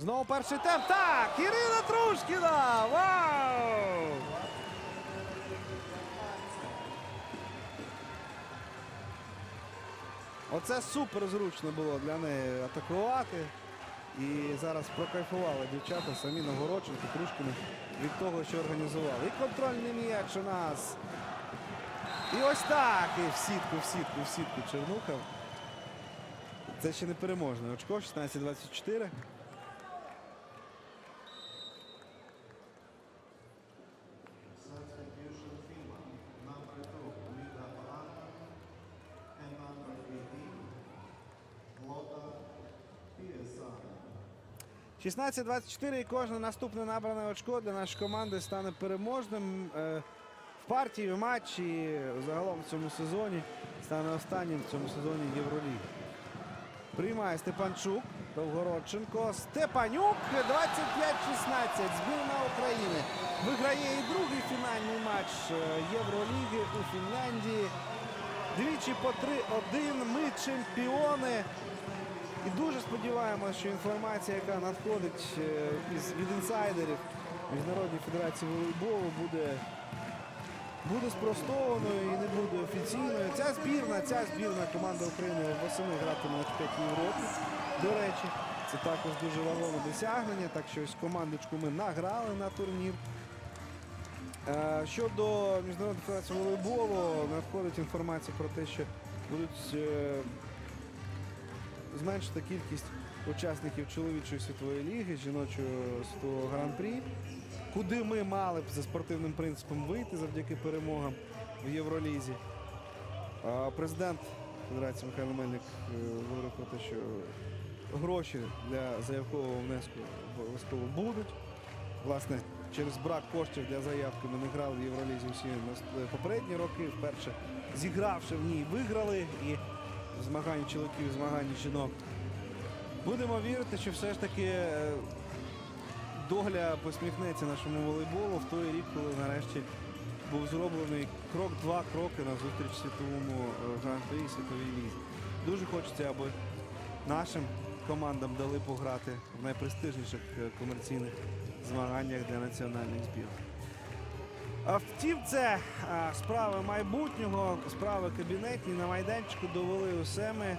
Знову перший темп. Так, Ірина Трушкіна! Вау! Оце супер зручно було для неї атакувати. І зараз прокайфували дівчата самі Новгородченко, Трушкіни від того, що організували. І контрольний м'яч у нас. І ось так. І в сітку, в сітку, в сітку Чернуха. Це ще не переможне. Очко 16-24. 16-24 і кожне наступне набране очко для нашої команди стане переможним е, в партії, в матчі, загалом в цьому сезоні. Стане останнім в цьому сезоні Євроліги. Приймає Степанчук, Довгородченко, Степанюк 25-16. Збірна України виграє і другий фінальний матч е, Євроліги у Фінляндії. Двічі по 3-1. Ми чемпіони. І дуже сподіваємося, що інформація, яка надходить е, від інсайдерів Міжнародної федерації волейболу, буде, буде спростованою і не буде офіційною. Ця збірна, ця збірна команда України восени гратиме на чемпіонаті Європи. До речі, це також дуже вагоме досягнення. Так що ось командочку ми награли на турнір. Е, Щодо Міжнародної федерації волейболу, надходить інформація про те, що будуть е, зменшити кількість учасників чоловічої світової ліги, жіночого світового гран-прі, куди ми мали б за спортивним принципом вийти завдяки перемогам в Євролізі. Президент Федерації Михайло Мельник е, говорив про те, що гроші для заявкового внеску обов'язково будуть. Власне, через брак коштів для заявки ми не грали в Євролізі усі попередні роки. Вперше зігравши в ній, виграли і в змаганні чоловіків, в жінок. Будемо вірити, що все ж таки е, доля посміхнеться нашому волейболу в той рік, коли нарешті був зроблений крок, два кроки на зустріч світовому е, гран-прі і світовій лізі. Дуже хочеться, аби нашим командам дали пограти в найпрестижніших е, комерційних змаганнях для національних збірних. Втім, це справи майбутнього, справи кабінетні на майданчику довели усе ми.